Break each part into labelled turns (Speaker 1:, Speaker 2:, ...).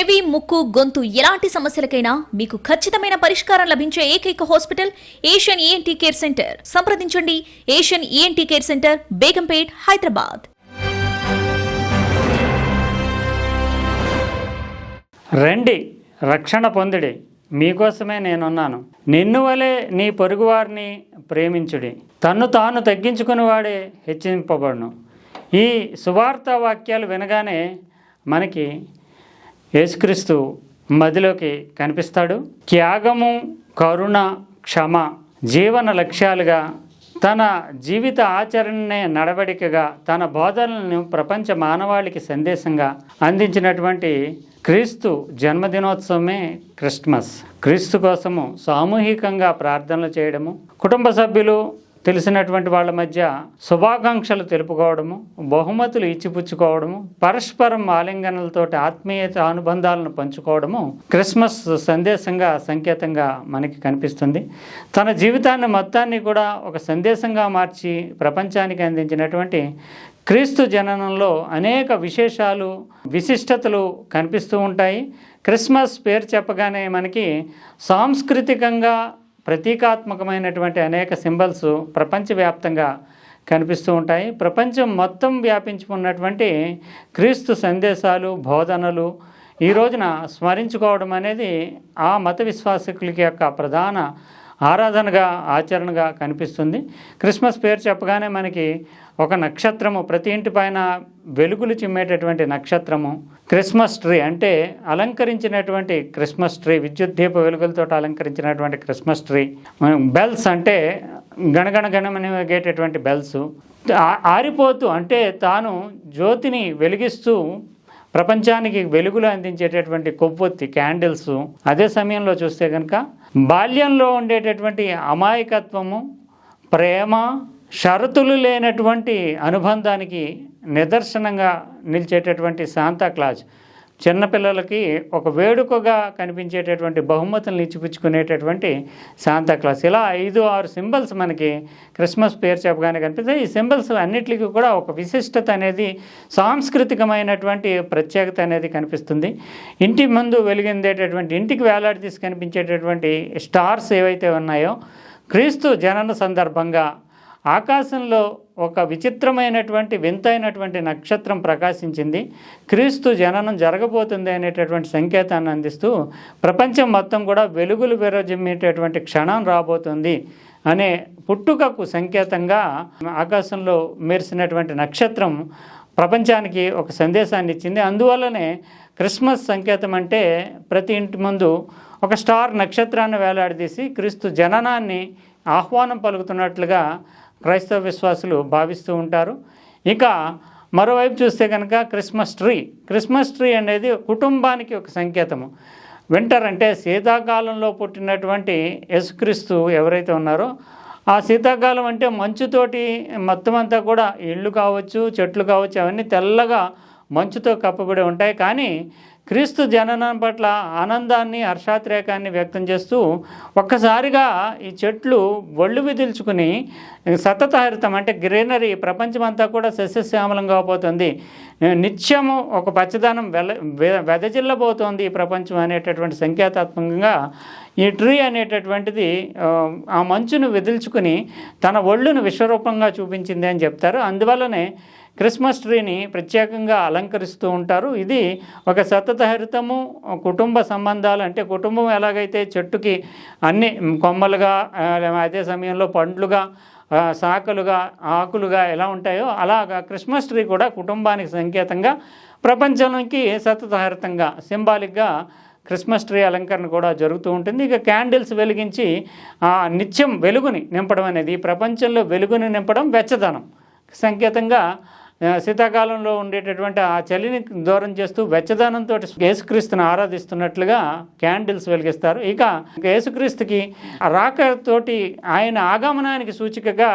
Speaker 1: చెవి ముక్కు గొంతు ఎలాంటి సమస్యలకైనా మీకు ఖచ్చితమైన పరిష్కారం లభించే ఏకైక hospital Asian ENT care centre. సంప్రదించండి. Asian ENT care centre Begumpet Hyderabad.
Speaker 2: రండి. రక్షణ పొందిడి. మీకోసమే నేనున్నాను. నిన్ను వలె నీ పొరుగువారిని ప్రేమించుడి. తన్ను తాను తగ్గించుకుని వాడే హెచ్చింపబడును. ఈ సువార్త వాక్యాలు వినగానే మనకి యేసుక్రీస్తు మదిలోకి కనిపిస్తాడు. త్యాగము కరుణ క్షమ జీవన లక్ష్యాలుగా తన జీవిత ఆచరణనే నడవడికగా తన బోధనలను ప్రపంచ మానవాళికి సందేశంగా అందించినటువంటి క్రీస్తు జన్మదినోత్సవమే క్రిస్మస్. క్రీస్తు కోసము సామూహికంగా ప్రార్థనలు చేయడము కుటుంబ సభ్యులు తెలిసినటువంటి వాళ్ళ మధ్య శుభాకాంక్షలు తెలుపుకోవడము బహుమతులు ఇచ్చిపుచ్చుకోవడము పరస్పరం ఆలింగనలతోటి ఆత్మీయత అనుబంధాలను పంచుకోవడము క్రిస్మస్ సందేశంగా సంకేతంగా మనకి కనిపిస్తుంది. తన జీవితాన్ని మొత్తాన్ని కూడా ఒక సందేశంగా మార్చి ప్రపంచానికి అందించినటువంటి క్రీస్తు జననంలో అనేక విశేషాలు విశిష్టతలు కనిపిస్తూ ఉంటాయి. క్రిస్మస్ పేరు చెప్పగానే మనకి సాంస్కృతికంగా ప్రతీకాత్మకమైనటువంటి అనేక సింబల్స్ ప్రపంచవ్యాప్తంగా కనిపిస్తూ ఉంటాయి. ప్రపంచం మొత్తం వ్యాపించుకున్నటువంటి క్రీస్తు సందేశాలు బోధనలు ఈ రోజున స్మరించుకోవడం అనేది ఆ మత విశ్వాసకులకి యొక్క ప్రధాన ఆరాధనగా ఆచరణగా కనిపిస్తుంది. క్రిస్మస్ పేరు చెప్పగానే మనకి ఒక నక్షత్రము ప్రతి ఇంటి పైన వెలుగులు చిమ్మేటటువంటి నక్షత్రము. క్రిస్మస్ ట్రీ అంటే అలంకరించినటువంటి క్రిస్మస్ ట్రీ విద్యుత్ దీప వెలుగులతో అలంకరించినటువంటి క్రిస్మస్ ట్రీ. బెల్స్ అంటే గణగణ గణమనిగేటటువంటి బెల్స్ ఆరిపోతూ అంటే తాను జ్యోతిని వెలిగిస్తూ ప్రపంచానికి వెలుగులు అందించేటటువంటి కొవ్వొత్తి క్యాండిల్స్. అదే సమయంలో చూస్తే కనుక బాల్యంలో ఉండేటటువంటి అమాయకత్వము ప్రేమ షరతులు లేనటువంటి అనుబంధానికి నిదర్శనంగా నిలిచేటటువంటి శాంతా క్లాజ్. చిన్నపిల్లలకి ఒక వేడుకగా కనిపించేటటువంటి బహుమతులను ఇచ్చిపుచ్చుకునేటటువంటి శాంతా క్లాస్ ఇలా ఐదు ఆరు సింబల్స్ మనకి క్రిస్మస్ పేరు చెప్పగానే కనిపిస్తాయి. ఈ సింబల్స్ అన్నిటికీ కూడా ఒక విశిష్టత అనేది సాంస్కృతికమైనటువంటి ప్రత్యేకత అనేది కనిపిస్తుంది. ఇంటి ముందు వెలిగిందేటటువంటి ఇంటికి వేలాడదీసి కనిపించేటటువంటి స్టార్స్ ఏవైతే ఉన్నాయో క్రీస్తు జనన సందర్భంగా ఆకాశంలో ఒక విచిత్రమైనటువంటి వింతైనటువంటి నక్షత్రం ప్రకాశించింది. క్రీస్తు జననం జరగబోతుంది అనేటటువంటి సంకేతాన్ని అందిస్తూ ప్రపంచం మొత్తం కూడా వెలుగులు విరజిమ్మేటటువంటి క్షణం రాబోతుంది అనే పుట్టుకకు సంకేతంగా ఆకాశంలో మెరిసినటువంటి నక్షత్రం ప్రపంచానికి ఒక సందేశాన్ని ఇచ్చింది. అందువల్లనే క్రిస్మస్ సంకేతం అంటే ప్రతి ఇంటి ముందు ఒక స్టార్ నక్షత్రాన్ని వేలాడదీసి క్రీస్తు జననాన్ని ఆహ్వానం పలుకుతున్నట్లుగా క్రైస్తవ విశ్వాసులు భావిస్తూ ఉంటారు. ఇక మరోవైపు చూస్తే కనుక క్రిస్మస్ ట్రీ. క్రిస్మస్ ట్రీ అనేది కుటుంబానికి ఒక సంకేతము. వింటర్ అంటే శీతాకాలంలో పుట్టినటువంటి యేసుక్రీస్తు ఎవరైతే ఉన్నారో ఆ శీతాకాలం అంటే మంచుతోటి మొత్తం అంతా కూడా ఇళ్ళు కావచ్చు చెట్లు కావచ్చు అవన్నీ తెల్లగా మంచుతో కప్పబడి ఉంటాయి. కానీ క్రీస్తు జననం పట్ల ఆనందాన్ని హర్షాతిరేకాన్ని వ్యక్తం చేస్తూ ఒక్కసారిగా ఈ చెట్లు ఒళ్ళు విదిల్చుకుని సతతహరితం అంటే గ్రీనరీ ప్రపంచమంతా కూడా సస్యశ్యామలం కాబోతుంది నిత్యము ఒక పచ్చదనం వెల వెదజిల్లబోతోంది ఈ ప్రపంచం అనేటటువంటి సంకేతాత్మకంగా ఈ ట్రీ అనేటటువంటిది ఆ, ఆ మంచును విదిల్చుకుని తన ఒళ్ళును విశ్వరూపంగా చూపించింది అని చెప్తారు. అందువల్లనే క్రిస్మస్ ట్రీని ప్రత్యేకంగా అలంకరిస్తూ ఉంటారు. ఇది ఒక సతతహరితము కుటుంబ సంబంధాలు అంటే కుటుంబం ఎలాగైతే చెట్టుకి అన్ని కొమ్మలుగా అదే సమయంలో పండ్లుగా శాఖలుగా ఆకులుగా ఎలా ఉంటాయో అలాగా క్రిస్మస్ ట్రీ కూడా కుటుంబానికి సంకేతంగా ప్రపంచానికి సతతహరితంగా సింబాలిక్గా క్రిస్మస్ ట్రీ అలంకరణ కూడా జరుగుతూ ఉంటుంది. ఇక క్యాండిల్స్ వెలిగించి ఆ నిత్యం వెలుగుని నింపడం అనేది ప్రపంచంలో వెలుగుని నింపడం వెచ్చదనం. సంకేతంగా శీతాకాలంలో ఉండేటటువంటి ఆ చలిని దూరం చేస్తూ వెచ్చదనంతో యేసుక్రీస్తుని ఆరాధిస్తున్నట్లుగా క్యాండిల్స్ వెలిగిస్తారు. ఇక యేసుక్రీస్తుకి రాకతోటి ఆయన ఆగమనానికి సూచికగా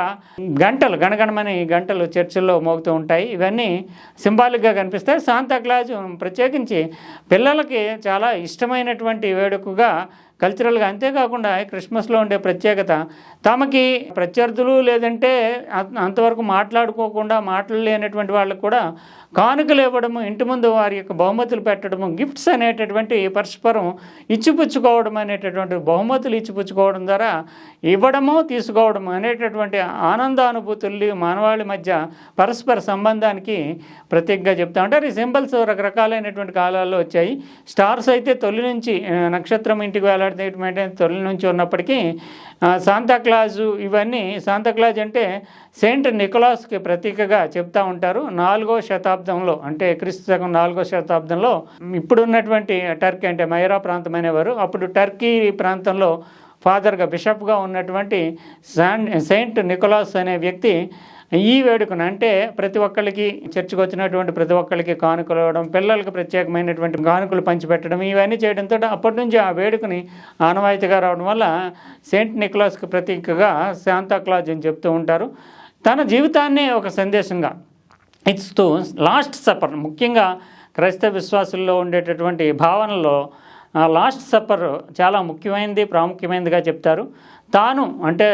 Speaker 2: గంటలు గణగణమని గంటలు చర్చిల్లో మోగుతూ ఉంటాయి. ఇవన్నీ సింబాలిక్గా కనిపిస్తాయి. శాంతాక్లాజ్ ప్రత్యేకించి పిల్లలకి చాలా ఇష్టమైనటువంటి వేడుకగా కల్చరల్గా అంతేకాకుండా క్రిస్మస్లో ఉండే ప్రత్యేకత. తమకి ప్రత్యర్థులు లేదంటే అంత- అంతవరకు మాట్లాడుకోకుండా మాట్లాడలేనటువంటి వాళ్ళకు కూడా కానుకలు ఇవ్వడము ఇంటి ముందు వారి యొక్క బహుమతులు పెట్టడము గిఫ్ట్స్ అనేటటువంటి పరస్పరం ఇచ్చిపుచ్చుకోవడం అనేటటువంటి బహుమతులు ఇచ్చిపుచ్చుకోవడం ద్వారా ఇవ్వడము తీసుకోవడం అనేటటువంటి ఆనందానుభూతుల్ని మానవాళి మధ్య పరస్పర సంబంధానికి ప్రత్యేకంగా చెప్తా ఉంటారు. ఈ సింబల్స్ రకరకాలైనటువంటి కాలాల్లో వచ్చాయి. స్టార్స్ అయితే తొలి నుంచి నక్షత్రం ఇంటికి వేలాడేటువంటి తొలి నుంచి ఉన్నప్పటికీ సాంతాక్లాజు శాంతాక్లాజు ఇవన్నీ శాంతాక్లాజ్ అంటే సెయింట్ నికోలాస్కి ప్రతీకగా చెప్తా ఉంటారు. నాలుగో శతాబ్దంలో అంటే క్రీస్తు శకం నాలుగో శతాబ్దంలో ఇప్పుడున్నటువంటి టర్కీ అంటే మైరా ప్రాంతం అనేవారు. అప్పుడు టర్కీ ప్రాంతంలో ఫాదర్గా బిషప్గా ఉన్నటువంటి సాన్ సెయింట్ నికోలాస్ అనే వ్యక్తి ఈ వేడుకను అంటే ప్రతి ఒక్కరికి చర్చికి వచ్చినటువంటి ప్రతి ఒక్కరికి కానుకలు ఇవ్వడం పిల్లలకు ప్రత్యేకమైనటువంటి కానుకలు పంచిపెట్టడం ఇవన్నీ చేయడంతో అప్పటి నుంచి ఆ వేడుకని ఆనవాయితీగా రావడం వల్ల సెయింట్ నిక్లాస్కి ప్రతీకగా శాంతాక్లాజ్ అని చెప్తూ ఉంటారు. తన జీవితాన్ని ఒక సందేశంగా ఇస్తూ లాస్ట్ సపర్ ముఖ్యంగా క్రైస్తవ విశ్వాసుల్లో ఉండేటటువంటి భావనలో లాస్ట్ సప్పర్ చాలా ముఖ్యమైనది ప్రాముఖ్యమైనదిగా చెప్తారు. తాను అంటే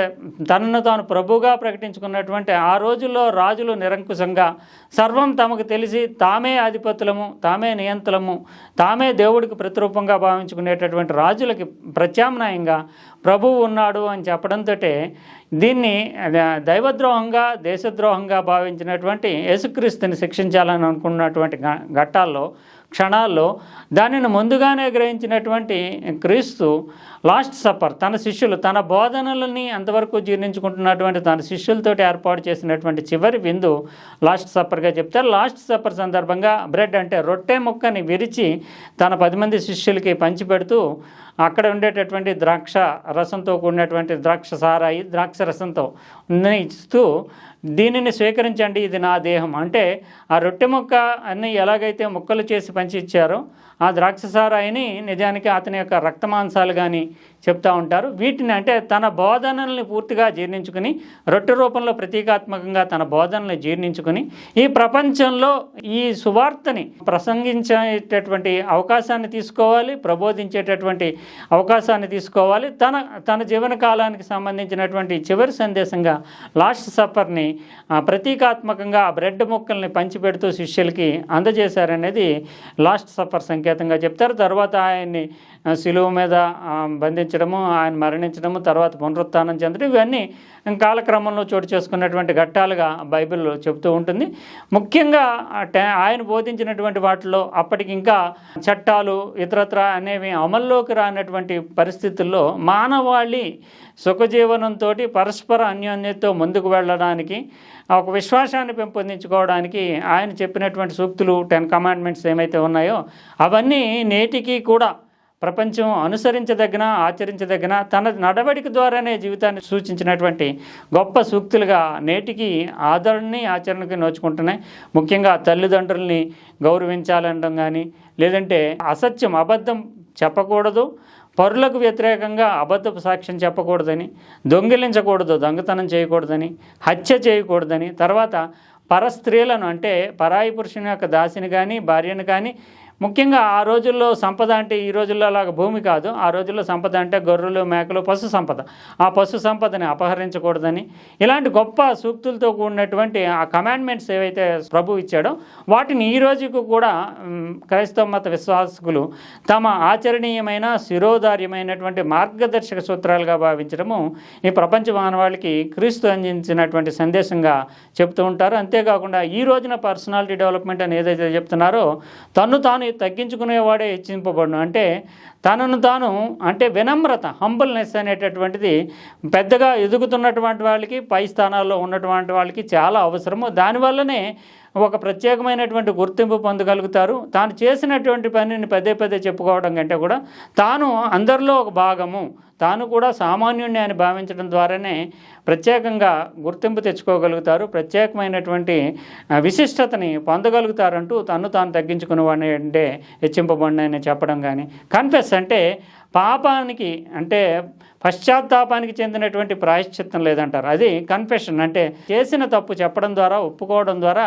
Speaker 2: తనను తాను ప్రభువుగా ప్రకటించుకున్నటువంటి ఆ రోజుల్లో రాజులు నిరంకుశంగా సర్వం తమకు తెలిసి తామే ఆధిపతులము తామే నియంత్రము తామే దేవుడికి ప్రతిరూపంగా భావించుకునేటటువంటి రాజులకి ప్రత్యామ్నాయంగా ప్రభువు ఉన్నాడు అని చెప్పడంతో దీన్ని దైవద్రోహంగా దేశద్రోహంగా భావించినటువంటి యేసుక్రీస్తుని శిక్షించాలని అనుకున్నటువంటి ఘ- ఘట్టాల్లో క్షణాల్లో దానిని ముందుగానే గ్రహించినటువంటి క్రీస్తు లాస్ట్ సప్పర్ తన శిష్యులు తన బోధనలని అంతవరకు జీర్ణించుకుంటున్నటువంటి తన శిష్యులతోటి ఏర్పాటు చేసినటువంటి చివరి విందు లాస్ట్ సప్పర్గా చెప్తారు లాస్ట్ సఫర్ సందర్భంగా బ్రెడ్ అంటే రొట్టె ముక్కని విరిచి తన పది మంది శిష్యులకి పంచిపెడుతూ అక్కడ ఉండేటటువంటి ద్రాక్ష రసంతో కూడినటువంటి ద్రాక్ష సారాయి ద్రాక్ష రసంతో ఇస్తూ దీనిని స్వీకరించండి ఇది నా దేహం. అంటే ఆ రొట్టె ముక్క అన్ని ఎలాగైతే ముక్కలు చేసి పంచి ఇచ్చారో ఆ ద్రాక్ష సారాయిని నిజానికి అతని యొక్క రక్తమాంసాలు కానీ చెప్తా ఉంటారు. వీటిని అంటే తన బోధనల్ని పూర్తిగా జీర్ణించుకుని రొట్టె రూపంలో ప్రతీకాత్మకంగా తన బోధనల్ని జీర్ణించుకుని ఈ ప్రపంచంలో ఈ సువార్తని ప్రసంగించేటటువంటి అవకాశాన్ని తీసుకోవాలి ప్రబోధించేటటువంటి అవకాశాన్ని తీసుకోవాలి. తన తన జీవన కాలానికి సంబంధించినటువంటి చివరి సందేశంగా లాస్ట్ సఫర్ని ప్రతీకాత్మకంగా ఆ బ్రెడ్ ముక్కల్ని పంచిపెడుతూ శిష్యులకి అందజేశారనేది లాస్ట్ సఫర్ సంకేతంగా చెప్తారు. తర్వాత ఆయన్ని ఆ, శిలువ మీద బంధించ బంధించడము ఆయన మరణించడము తర్వాత పునరుత్థానం చెందడం ఇవన్నీ కాలక్రమంలో చోటు చేసుకున్నటువంటి ఘట్టాలుగా బైబిల్ చెబుతూ ఉంటుంది. ముఖ్యంగా ఆయన బోధించినటువంటి వాటిలో అప్పటికి ఇంకా చట్టాలు ఇతరత్ర అనేవి అమల్లోకి రానటువంటి పరిస్థితుల్లో మానవాళి సుఖజీవనంతో పరస్పర అన్యోన్యతతో ముందుకు వెళ్ళడానికి ఒక విశ్వాసాన్ని పెంపొందించుకోవడానికి ఆయన చెప్పినటువంటి సూక్తులు టెన్ కమాండ్మెంట్స్ ఏమైతే ఉన్నాయో అవన్నీ నేటికి కూడా ప్రపంచం అనుసరించదగిన ఆచరించదగిన తన నడవడిక ద్వారానే జీవితాన్ని సూచించినటువంటి గొప్ప సూక్తులుగా నేటికి ఆదరణని ఆచరణకి నోచుకుంటున్నాయి. ముఖ్యంగా తల్లిదండ్రుల్ని గౌరవించాలనడం కానీ లేదంటే అసత్యం అబద్ధం చెప్పకూడదు. పరులకు వ్యతిరేకంగా అబద్ధపు సాక్ష్యం చెప్పకూడదని దొంగిలించకూడదు దొంగతనం చేయకూడదని హత్య చేయకూడదని తర్వాత పరస్త్రీలను అంటే పరాయి పురుషుని యొక్క దాసిని కానీ భార్యను కానీ ముఖ్యంగా ఆ రోజుల్లో సంపద అంటే ఈ రోజుల్లో లాగా భూమి కాదు. ఆ రోజుల్లో సంపద అంటే గొర్రెలు మేకలు పశు సంపద. ఆ పశు సంపదని అపహరించకూడదని ఇలాంటి గొప్ప సూక్తులతో కూడినటువంటి ఆ కమాండ్మెంట్స్ ఏవైతే ప్రభు ఇచ్చాడో వాటిని ఈ రోజుకు కూడా క్రైస్తవ మత విశ్వాసకులు తమ ఆచరణీయమైన శిరోధార్యమైనటువంటి మార్గదర్శక సూత్రాలుగా భావించడము ఈ ప్రపంచ మానవాళికి క్రీస్తు అందించినటువంటి సందేశంగా చెప్తూ ఉంటారు. అంతేకాకుండా ఈ రోజున పర్సనాలిటీ డెవలప్మెంట్ అని ఏదైతే చెప్తున్నారో తను తాను తగ్గించుకునేవాడే హెచ్చింపబడును. అంటే తనను తాను అంటే వినమ్రత హంబుల్నెస్ అనేటటువంటిది పెద్దగా ఎదుగుతున్నటువంటి వాళ్ళకి పై స్థానాల్లో ఉన్నటువంటి వాళ్ళకి చాలా అవసరము. దానివల్లనే ఒక ప్రత్యేకమైనటువంటి గుర్తింపు పొందగలుగుతారు. తాను చేసినటువంటి పనిని పదే పదే చెప్పుకోవడం కంటే కూడా తాను అందరిలో ఒక భాగము. తాను కూడా సామాన్యుణ్ణి అని భావించడం ద్వారానే ప్రత్యేకంగా గుర్తింపు తెచ్చుకోగలుగుతారు. ప్రత్యేకమైనటువంటి విశిష్టతని పొందగలుగుతారంటూ తను తాను తగ్గించుకునేవాడిని అంటే హెచ్చింపబడిన అని చెప్పడం కానీ కన్ఫెస్ అంటే పాపానికి అంటే పశ్చాత్తాపానికి చెందినటువంటి ప్రాయశ్చిత్తం లేదంటారు. అది కన్ఫెషన్ అంటే చేసిన తప్పు చెప్పడం ద్వారా ఒప్పుకోవడం ద్వారా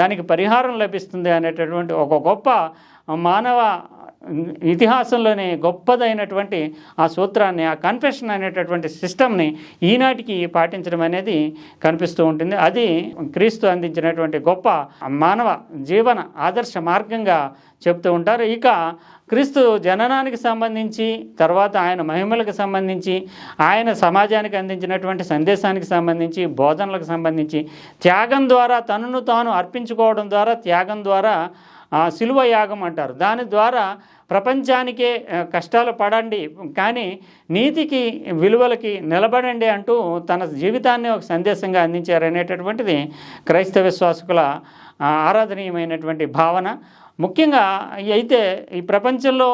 Speaker 2: దానికి పరిహారం లభిస్తుంది అనేటటువంటి ఒక గొప్ప మానవ ఇతిహాసంలోనే గొప్పదైనటువంటి ఆ సూత్రాన్ని ఆ కన్ఫెషన్ అనేటటువంటి సిస్టమ్ని ఈనాటికి పాటించడం అనేది కనిపిస్తూ ఉంటుంది. అది క్రీస్తు అందించినటువంటి గొప్ప మానవ జీవన ఆదర్శ మార్గంగా చెప్తూ ఉంటారు. ఇక క్రీస్తు జననానికి సంబంధించి తర్వాత ఆయన మహిమలకు సంబంధించి ఆయన సమాజానికి అందించినటువంటి సందేశానికి సంబంధించి బోధనలకు సంబంధించి త్యాగం ద్వారా తనను తాను అర్పించుకోవడం ద్వారా త్యాగం ద్వారా శిలువ యాగం అంటారు. దాని ద్వారా ప్రపంచానికే కష్టాలు పడండి కానీ నీతికి విలువలకి నిలబడండి అంటూ తన జీవితాన్ని ఒక సందేశంగా అందించారు అనేటటువంటిది క్రైస్తవ విశ్వాసకుల ఆరాధనీయమైనటువంటి భావన. ముఖ్యంగా అయితే ఈ ప్రపంచంలో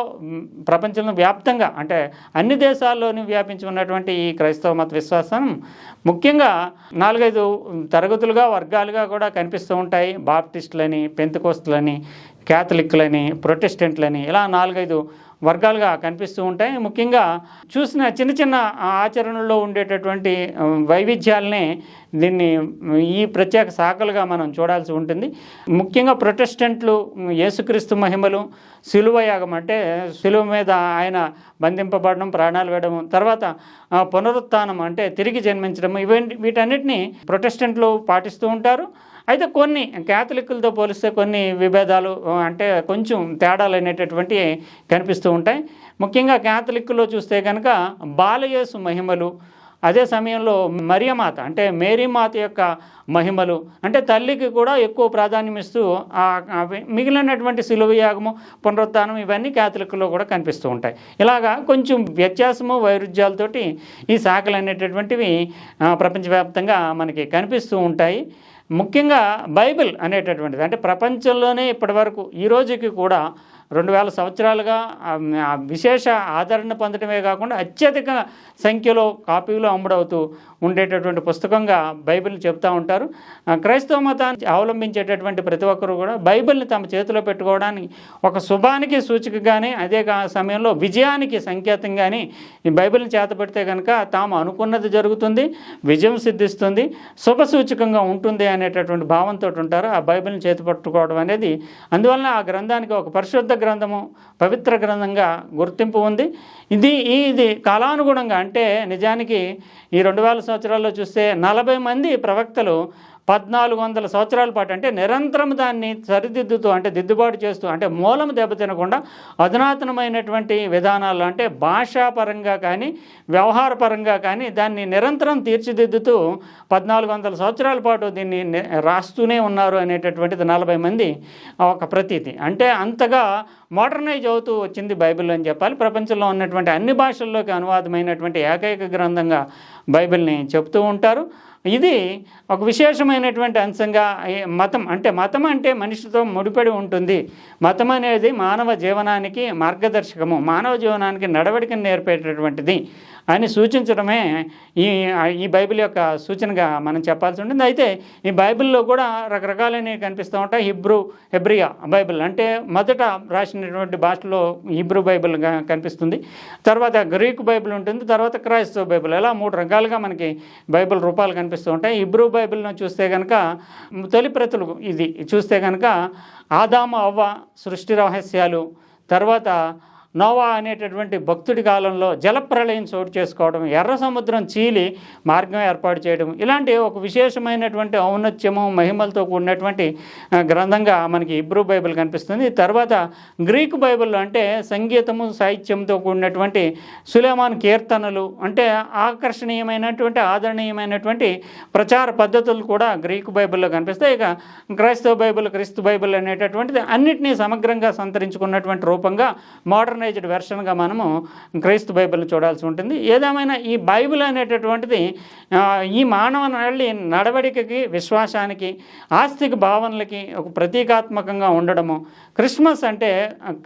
Speaker 2: ప్రపంచంలో వ్యాప్తంగా అంటే అన్ని దేశాల్లోనూ వ్యాపించి ఉన్నటువంటి ఈ క్రైస్తవ మత విశ్వాసం ముఖ్యంగా నాలుగైదు తరగతులుగా వర్గాలుగా కూడా కనిపిస్తూ ఉంటాయి. బాప్టిస్టులని పెంతకోస్తులని క్యాథలిక్లని ప్రొటెస్టెంట్లని ఇలా నాలుగైదు వర్గాలుగా కనిపిస్తూ ఉంటాయి. ముఖ్యంగా చూసిన చిన్న చిన్న ఆచరణలో ఉండేటటువంటి వైవిధ్యాలనే దీన్ని ఈ ప్రత్యేక శాఖలుగా మనం చూడాల్సి ఉంటుంది. ముఖ్యంగా ప్రొటెస్టెంట్లు యేసుక్రీస్తు మహిమలు శిలువ యాగం అంటే శిలువ మీద ఆయన బంధింపబడడం ప్రాణాలు వేయడం తర్వాత ఆ, పునరుత్థానం అంటే తిరిగి జన్మించడం ఇవన్నీ వీటన్నిటిని ప్రొటెస్టెంట్లు పాటిస్తూ ఉంటారు. అయితే కొన్ని క్యాథలిక్కులతో పోలిస్తే కొన్ని విభేదాలు అంటే కొంచెం తేడాలు అనేటటువంటివి కనిపిస్తూ ఉంటాయి. ముఖ్యంగా క్యాథలిక్లో చూస్తే కనుక బాలయేసు మహిమలు అదే సమయంలో మరియమాత అంటే మేరీమాత యొక్క మహిమలు అంటే తల్లికి కూడా ఎక్కువ ప్రాధాన్యం ఇస్తూ మిగిలినటువంటి శిలువయాగము యాగము ఇవన్నీ క్యాథలిక్లో కూడా కనిపిస్తూ ఉంటాయి. ఇలాగా కొంచెం వ్యత్యాసము వైరుధ్యాలతోటి ఈ శాఖలు అనేటటువంటివి ప్రపంచవ్యాప్తంగా మనకి కనిపిస్తూ ఉంటాయి. ముఖ్యంగా బైబిల్ అనేటటువంటిది అంటే ప్రపంచంలోనే ఇప్పటివరకు ఈ రోజుకి కూడా రెండు వేల సంవత్సరాలుగా విశేష ఆదరణ పొందడమే కాకుండా అత్యధిక సంఖ్యలో కాపీలు అమ్ముడవుతూ ఉండేటటువంటి పుస్తకంగా బైబిల్ చెప్తూ ఉంటారు. ఆ, క్రైస్తవ మతాన్ని అవలంబించేటటువంటి ప్రతి ఒక్కరు కూడా బైబిల్ని తమ చేతిలో పెట్టుకోవడానికి ఒక శుభానికి సూచికగానే అదే కా- సమయంలో విజయానికి సంకేతంగానే ఈ బైబిల్ని చేతపెడితే కనుక తాము అనుకున్నది జరుగుతుంది విజయం సిద్ధిస్తుంది శుభ సూచకంగా ఉంటుంది అనేటటువంటి భావంతో ఉంటారు. ఆ బైబిల్ని చేతి పట్టుకోవడం అనేది అందువలన ఆ గ్రంథానికి ఒక పరిశుద్ధ గ్రంథము పవిత్ర గ్రంథంగా గుర్తింపు ఉంది. ఇది ఇది కాలానుగుణంగా అంటే నిజానికి ఈ రెండు వేల సంవత్సరాల్లో చూస్తే నలభై మంది ప్రవక్తలు పద్నాలుగు వందల సంవత్సరాల పాటు అంటే నిరంతరం దాన్ని సరిదిద్దుతూ అంటే దిద్దుబాటు చేస్తూ అంటే మూలం దెబ్బతినకుండా అధునాతనమైనటువంటి విధానాలు అంటే భాషాపరంగా కానీ వ్యవహారపరంగా కానీ దాన్ని నిరంతరం తీర్చిదిద్దుతూ పద్నాలుగు వందల సంవత్సరాల పాటు దీన్ని రాస్తూనే ఉన్నారు అనేటటువంటిది నలభై మంది ఒక ప్రతీతి. అంటే అంతగా మోడర్నైజ్ అవుతూ వచ్చింది బైబిల్ అని చెప్పాలి. ప్రపంచంలో ఉన్నటువంటి అన్ని భాషల్లోకి అనువాదమైనటువంటి ఏకైక గ్రంథంగా బైబిల్ని చెప్తూ ఉంటారు. ఇది ఒక విశేషమైనటువంటి అంశంగా మతం అంటే మతం అంటే మనిషితో ముడిపడి ఉంటుంది. మతం అనేది మానవ జీవనానికి మార్గదర్శకము. మానవ జీవనానికి నడవడికను నేర్పేటటువంటిది. అని సూచించడమే ఈ ఈ బైబిల్ యొక్క సూచనగా మనం చెప్పాల్సి ఉంటుంది. అయితే ఈ బైబిల్లో కూడా రకరకాలైనవి కనిపిస్తూ ఉంటాయి. హిబ్రూ హెబ్రియా బైబిల్ అంటే మొదట రాసినటువంటి భాషలో హిబ్రూ బైబిల్గా కనిపిస్తుంది. తర్వాత గ్రీక్ బైబిల్ ఉంటుంది. తర్వాత క్రైస్తవ బైబిల్ ఇలా మూడు రకాలుగా మనకి బైబిల్ రూపాలు కనిపిస్తూ ఉంటాయి. హిబ్రూ బైబిల్ను చూస్తే కనుక తొలి ప్రతులు ఇది. చూస్తే కనుక ఆదాము అవ్వ సృష్టి రహస్యాలు తర్వాత నోవా అనేటటువంటి భక్తుడి కాలంలో జలప్రళయం చోటు చేసుకోవడం ఎర్ర సముద్రం చీలి మార్గం ఏర్పాటు చేయడం ఇలాంటి ఒక విశేషమైనటువంటి ఔన్నత్యము మహిమలతో కూడినటువంటి గ్రంథంగా మనకి ఇబ్రూ బైబిల్ కనిపిస్తుంది. తర్వాత గ్రీకు బైబిల్లో అంటే సంగీతము సాహిత్యంతో కూడినటువంటి సులేమాన్ కీర్తనలు అంటే ఆకర్షణీయమైనటువంటి ఆదరణీయమైనటువంటి ప్రచార పద్ధతులు కూడా గ్రీకు బైబిల్లో కనిపిస్తాయి. ఇక క్రైస్తవ బైబిల్ క్రీస్తు బైబిల్ అనేటటువంటిది అన్నిటినీ సమగ్రంగా సంతరించుకున్నటువంటి రూపంగా మోడర్నైజ్డ్ వెర్షన్గా మనము క్రైస్తు బైబిల్ని చూడాల్సి ఉంటుంది. ఏదేమైనా ఈ బైబిల్ అనేటటువంటిది ఈ మానవ నల్లి నడవడికకి విశ్వాసానికి ఆస్తిక భావనలకి ఒక ప్రతీకాత్మకంగా ఉండడము. క్రిస్మస్ అంటే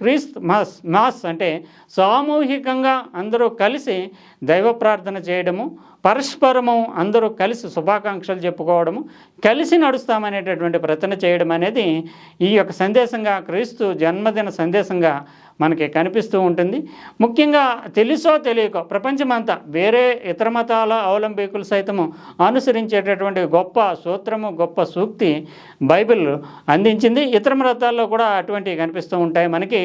Speaker 2: క్రీస్త్ మాస్ మాస్ అంటే సామూహికంగా అందరూ కలిసి దైవ ప్రార్థన చేయడము పరస్పరము అందరూ కలిసి శుభాకాంక్షలు చెప్పుకోవడము కలిసి నడుస్తామనేటటువంటి ప్రతన చేయడం అనేది ఈ యొక్క సందేశంగా క్రీస్తు జన్మదిన సందేశంగా మనకి కనిపిస్తూ ఉంటుంది. ముఖ్యంగా తెలుసో తెలియకో ప్రపంచమంతా వేరే ఇతర మతాల అవలంబికులు సైతము అనుసరించేటటువంటి గొప్ప సూత్రము గొప్ప సూక్తి బైబిల్ అందించింది. ఇతర మతాల్లో కూడా అటువంటివి కనిపిస్తూ ఉంటాయి. మనకి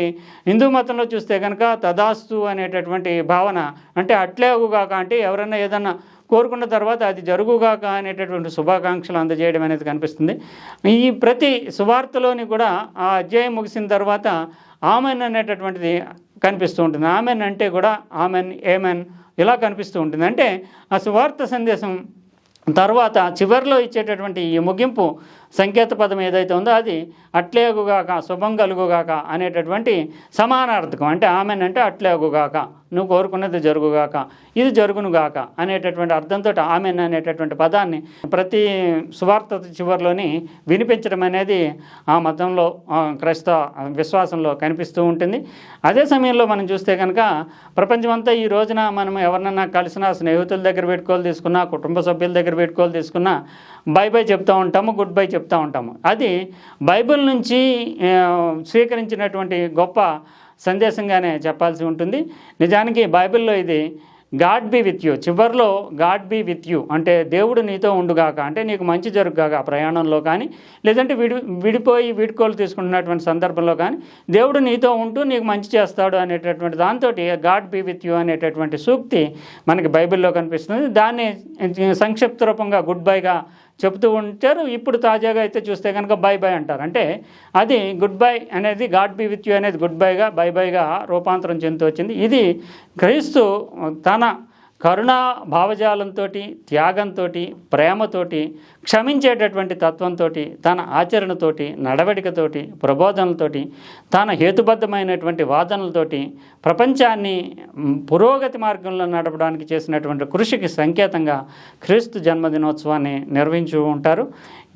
Speaker 2: హిందూ మతంలో చూస్తే కనుక తదాస్తు అనేటటువంటి భావన అంటే అట్లేవుగాక అంటే ఎవరైనా ఏదన్నా కోరుకున్న తర్వాత అది జరుగుగాక అనేటటువంటి శుభాకాంక్షలు అందజేయడం అనేది కనిపిస్తుంది. ఈ ప్రతి సువార్తలోని కూడా ఆ అధ్యాయం ముగిసిన తర్వాత ఆమెన్ అనేటటువంటిది కనిపిస్తూ ఉంటుంది. ఆమెన్ అంటే కూడా ఆమెన్ ఏమెన్ ఇలా కనిపిస్తూ ఉంటుంది. అంటే ఆ సువార్త సందేశం తర్వాత చివరిలో ఇచ్చేటటువంటి ఈ ముగింపు సంకేత పదం ఏదైతే ఉందో అది అట్లేగుగాక శుభం కలుగుగాక అనేటటువంటి సమానార్థకం. అంటే ఆమెనంటే అంటే అట్లేగుగాక నువ్వు కోరుకున్నది జరుగుగాక ఇది జరుగునుగాక అనేటటువంటి అర్థంతో ఆమెన్ అనేటటువంటి పదాన్ని ప్రతి సువార్త చివరిలోని వినిపించడం అనేది ఆ మతంలో క్రైస్తవ విశ్వాసంలో కనిపిస్తూ ఉంటుంది. అదే సమయంలో మనం చూస్తే కనుక ప్రపంచమంతా ఈ రోజున మనం ఎవరినన్నా కలిసినా స్నేహితుల దగ్గర పెట్టుకోవాలి తీసుకున్నా కుటుంబ సభ్యుల దగ్గర పెట్టుకోవాలి తీసుకున్నా బై బై చెప్తూ ఉంటాము గుడ్ బై చెప్తూ ఉంటాము. అది బైబిల్ నుంచి స్వీకరించినటువంటి గొప్ప సందేశంగానే చెప్పాల్సి ఉంటుంది. నిజానికి బైబిల్లో ఇది గాడ్ బి విత్ యూ చివరిలో గాడ్ బి విత్ యూ అంటే దేవుడు నీతో ఉండుగాక. అంటే నీకు మంచి జరుగుగాక ప్రయాణంలో కానీ లేదంటే విడి విడిపోయి వీడుకోలు తీసుకుంటున్నటువంటి సందర్భంలో కానీ దేవుడు నీతో ఉంటూ నీకు మంచి చేస్తాడు అనేటటువంటి దాంతో గాడ్ బి విత్ యూ అనేటటువంటి సూక్తి మనకి బైబిల్లో కనిపిస్తుంది. దాన్ని సంక్షిప్త రూపంగా గుడ్ బైగా చెబుతూ ఉంటారు. ఇప్పుడు తాజాగా అయితే చూస్తే కనుక బై బై అంటారు. అంటే అది గుడ్ బై అనేది గాడ్ బి విత్ యూ అనేది గుడ్ బైగా బై బైగా రూపాంతరం చెందుతూ వచ్చింది. ఇది క్రీస్తు తన కరుణా భావజాలంతో త్యాగంతో ప్రేమతోటి క్షమించేటటువంటి తత్వంతో తన ఆచరణతోటి నడవడికతోటి ప్రబోధనలతోటి తన హేతుబద్ధమైనటువంటి వాదనలతోటి ప్రపంచాన్ని పురోగతి మార్గంలో నడపడానికి చేసినటువంటి కృషికి సంకేతంగా క్రీస్తు జన్మదినోత్సవాన్ని నిర్వహించు ఉంటారు.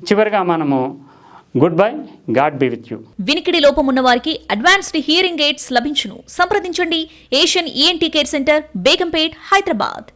Speaker 2: చివరిగా మనము good bye God be with you
Speaker 1: వినికిడి లోపం ఉన్న వారికి అడ్వాన్స్డ్ హియరింగ్ ఎయిడ్స్ లభించును సంప్రదించండి Asian ENT care centre Begumpet Hyderabad